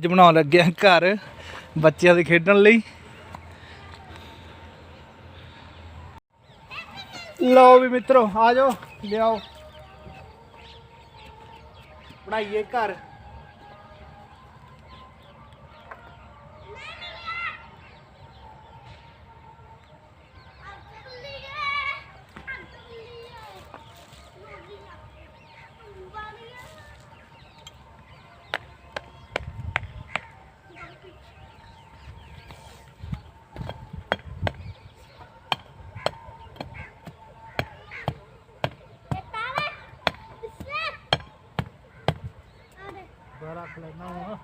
ਅੱਜ ਬਣਾਉਣ ਲੱਗੇ ਆ ਘਰ ਬੱਚਿਆਂ ਦੇ ਖੇਡਣ ਲਈ। ਲਓ ਵੀ ਮਿੱਤਰੋ, ਆ ਜਾਓ, ਲਿਆਓ। ਬਣਾਈਏ ਘਰ। ਰੱਖ ਲੈਣਾ ਹੁਣ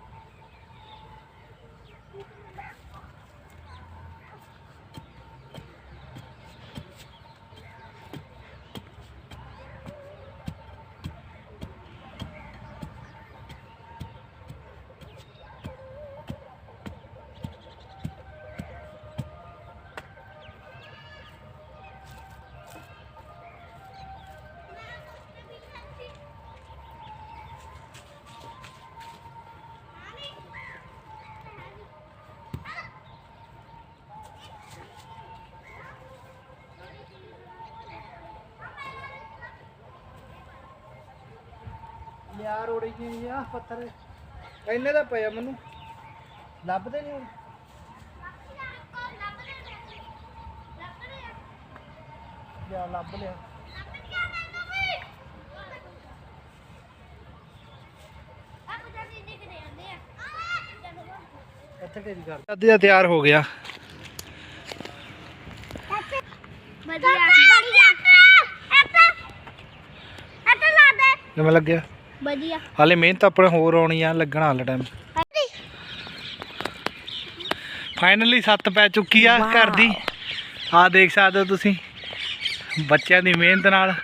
ਯਾਰ ਉੜੀ ਜੀ ਆ ਪੱਥਰ। ਇੰਨੇ ਦਾ ਪਿਆ ਮੈਨੂੰ। ਲੱਭਦੇ ਨਹੀਂ ਹੁਣ। ਲੱਭ ਲਿਆ। ਇੱਥੇ ਢੇਰੀ ਕਰ ਅੱਧੀ ਦਾ ਤਿਆਰ ਹੋ ਗਿਆ। ਵਧੀਆ। ਵਧੀਆ ਐਤਾ ਐਤਾ ਲਾ ਦੇ ਕਿਵੇਂ ਲੱਗਿਆ? ਵਧੀਆ। ਹਾਲੇ ਮਿਹਨਤ ਆਪਣੇ ਹੋਰ ਆਉਣੀ ਆ ਲੱਗਣਾ ਹਾਲੇ ਟਾਈਮ ਫਾਈਨਲੀ ਸੱਤ ਪੈ ਚੁੱਕੀ ਆ ਘਰ ਦੀ। ਆ ਦੇਖ ਸਕਦੇ ਹੋ ਤੁਸੀਂ ਬੱਚਿਆਂ ਦੀ ਮਿਹਨਤ ਨਾਲ।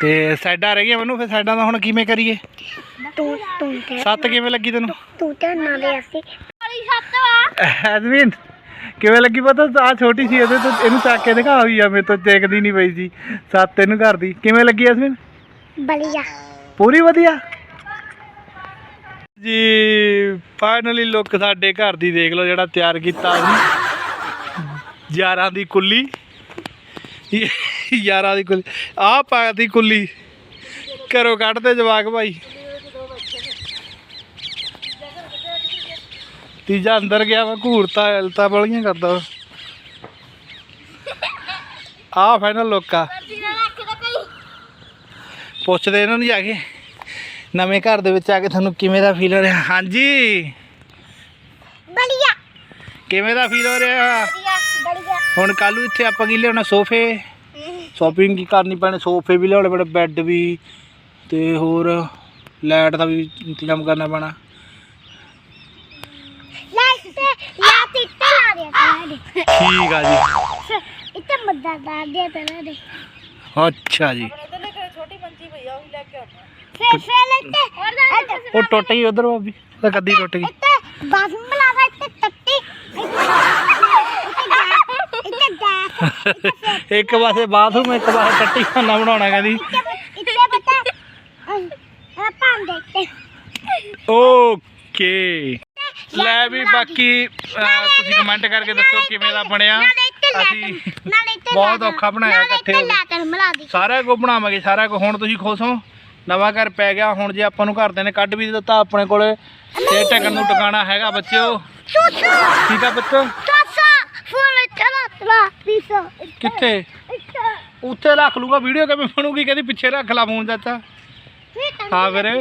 ਤੇ ਸਾਈਡਾਂ ਰਹਿ ਗਈਆਂ ਮੈਨੂੰ ਫਿਰ ਸਾਈਡਾਂ ਦਾ ਹੁਣ ਕਿਵੇਂ ਕਰੀਏ? ਤੂੰ ਤੂੰ ਤੇ ਸੱਤ ਕਿਵੇਂ ਲੱਗੀ ਤੈਨੂੰ? ਤੂੰ ਤੇ ਨਾਲੇ ਅਸੀਂ। ਵਾਲੀ ਛੱਤ ਵਾ ਐਡਮਿਨ ਕਿਵੇਂ ਲੱਗੀ ਪਤਾ? ਆ ਛੋਟੀ ਸੀ ਇਹਦੇ ਤੋਂ ਇਹਨੂੰ ਚੱਕ ਕੇ ਦਿਖਾ ਹੋਈ ਆ ਮੇਰੇ ਤੋਂ ਦੇਖਦੀ ਨਹੀਂ ਪਈ ਸੀ। ਸੱਤ ਇਹਨੂੰ ਘਰ ਦੀ। ਕਿਵੇਂ ਲੱਗੀ ਐਸਮਿਨ? ਬਲੀਆ ਪੂਰੀ ਵਧੀਆ? ਜੀ ਫਾਈਨਲੀ ਲੁੱਕ ਸਾਡੇ ਘਰ ਦੀ ਦੇਖ ਲਓ ਜਿਹੜਾ ਤਿਆਰ ਕੀਤਾ ਸੀ। ਯਾਰਾਂ ਦੀ ਕੁੱਲੀ। ਯਾਰਾਂ ਦੀ ਕੁੱਲੀ। ਆਹ ਪਾਤੀ ਕੁੱਲੀ। ਘਰੋਂ ਕੱਢਦੇ ਜਵਾਕ ਭਾਈ। ਤੀਜਾ ਅੰਦਰ ਗਿਆ ਵਾ ਘੂਰਤਾ ਹਲਤਾ ਬਲੀਆਂ ਕਰਦਾ ਆਹ ਫਾਈਨਲ ਲੁੱਕ ਆ। ਪੁੱਛਦੇ ਇਹਨਾਂ ਨੂੰ ਜਾ ਕੇ ਨਵੇਂ ਘਰ ਦੇ ਵਿੱਚ ਆ ਕੇ ਤੁਹਾਨੂੰ ਕਿਵੇਂ ਦਾ ਫੀਲ ਹੋ ਰਿਹਾ? ਹਾਂਜੀ। ਬਲੀਆ ਕਿਵੇਂ ਦਾ ਫੀਲ ਹੋ ਰਿਹਾ? ਬਲੀਆ ਹੁਣ ਕੱਲ ਨੂੰ ਇੱਥੇ ਆਪਾਂ ਕੀ ਲਿਆਉਣਾ? ਸੋਫੇ। ਸ਼ਾਪਿੰਗ ਕੀ ਕਰਨੀ ਪੈਣੀ? ਸੋਫੇ ਵੀ ਲਿਆਉਣੇ ਪੈਣੇ ਬੈੱਡ ਵੀ ਤੇ ਹੋਰ ਲਾਈਟ ਦਾ ਵੀ ਇੰਤਜ਼ਾਮ ਕਰਨਾ ਪੈਣਾ। ਲਾਈਟ ਤੇ ਲਾਈਟ ਇੱਥੇ ਲਾ ਦੇ ਪਹਿਲਾਂ ਠੀਕ ਆ ਜੀ। ਇੱਥੇ ਮੱਦਾ ਲਾ ਦੇ ਪਹਿਲਾਂ ਦੇ ਅੱਛਾ ਜੀ। ਫੇਰ ਫੇਰ ਇੱਥੇ ਉਹ ਟੁੱਟ ਗਈ ਉਧਰ ਭਾਬੀ ਤਾਂ ਕੱਦੀ ਟੁੱਟ ਗਈ। ਇੱਥੇ ਬਾਥਰੂਮ ਬਣਾਵਾ ਇੱਥੇ ਤੱਤੀ ਇੱਥੇ ਗੈਸ ਇੱਕ ਪਾਸੇ ਬਾਥਰੂਮ ਇੱਕ ਪਾਸੇ ਟੱਟੀ ਖਾਨਾ ਬਣਾਉਣਾ ਕਹਿੰਦੀ। ਇੱਥੇ ਪਤਾ ਆ ਭਾਂਡੇ ਇੱਥੇ। ਓਕੇ। ਲੈ ਵੀ ਬਾਕੀ ਅਹ, ਤੁਸੀਂ ਕਮੈਂਟ ਕਰਕੇ ਦੱਸੋ ਕਿਵੇਂ ਦਾ ਬਣਿਆ। ਅਸੀਂ ਬਹੁਤ ਔਖਾ ਬਣਾਇਆ ਇਕੱਠੇ ਸਾਰਾ ਕੁਝ ਬਣਾਵਾਂਗੇ ਸਾਰਾ ਕੁਝ ਹੁਣ ਤੁਸੀਂ ਖੁਸ਼ ਹੋ? ਨਵਾਂ ਘਰ ਪੈ ਗਿਆ ਹੁਣ ਜੇ ਆਪਾਂ ਨੂੰ ਘਰਦਿਆਂ ਨੇ ਕੱਢ ਵੀ ਦਿੱਤਾ ਆਪਣੇ ਕੋਲੇ ਤੇ ਟਕਣ ਨੂੰ ਟਿਕਾਣਾ ਹੈਗਾ ਬੱਚਿਓ। ਠੀਕ ਆ ਬੱਚੋ ਕਿੱਥੇ? ਉੱਥੇ ਰੱਖ ਲੂਗਾ ਵੀਡੀਓ ਕਿਵੇਂ ਬਣੂਗੀ? ਕਹਿੰਦੀ ਪਿੱਛੇ ਰੱਖ ਲਾ ਫੋਨ ਚਾਚਾ। ਹਾਂ ਵੀਰੇ।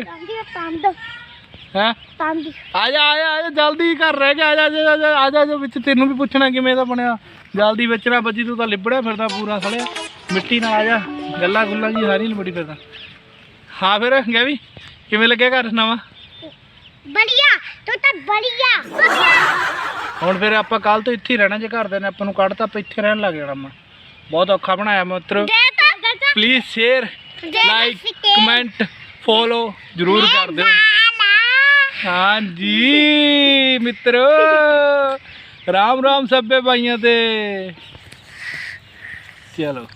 ਤੰਦ ਹੈ? ਤੰਦ। ਆ ਜਾ ਆ ਜਾ ਆ ਜਾ ਜਲਦੀ ਘਰ ਰਹਿ ਗਿਆ ਆ ਜਾ ਆ ਜਾ, ਆ ਜਾ ਆ ਜਾ ਜੋ ਵਿੱਚ ਤੈਨੂੰ ਵੀ ਪੁੱਛਣਾ ਕਿਵੇਂ ਦਾ ਬਣਿਆ। ਜਲਦੀ ਵਿੱਚ ਨਾ ਬੱਜੀ ਤੂੰ ਤਾਂ ਲਿਬੜਿਆ ਫਿਰਦਾ ਪੂਰਾ ਸੜਿਆ। ਮਿੱਟੀ ਨਾਲ ਆ ਜਾ ਗੱਲਾਂ ਗੁੱਲਾਂ ਜੀ ਸਾਰੀ ਲਿਬੜੀ ਫਿਰਦਾ। ਹਾਂ ਫਿਰ ਗਿਆ ਵੀ ਕਿਵੇਂ ਲੱਗਿਆ ਘਰ ਨਵਾਂ? ਬੜੀਆ ਤੂੰ ਤਾਂ ਬੜੀਆ। ਹੁਣ ਫਿਰ ਆਪਾਂ ਕੱਲ ਤੋਂ ਇੱਥੇ ਹੀ ਰਹਿਣਾ ਜੇ ਘਰਦੇ ਨੇ ਆਪਾਂ ਨੂੰ ਕੱਢਤਾ ਆਪਾਂ ਇੱਥੇ ਰਹਿਣ ਲੱਗ ਜਾਣਾ ਮੈਂ ਬਹੁਤ ਔਖਾ ਬਣਾਇਆ ਮਿੱਤਰੋ। ਦੇ ਤਾਂ ਦੇ ਤਾਂ। Please share like comment follow ਜ਼ਰੂਰ ਕਰ ਦਿਓ। ਹਾਂਜੀ ਮਿੱਤਰੋ। ਰਾਮ ਰਾਮ ਸਭੇ ਭਾਈਆਂ ਤੇ। ਚਲੋ।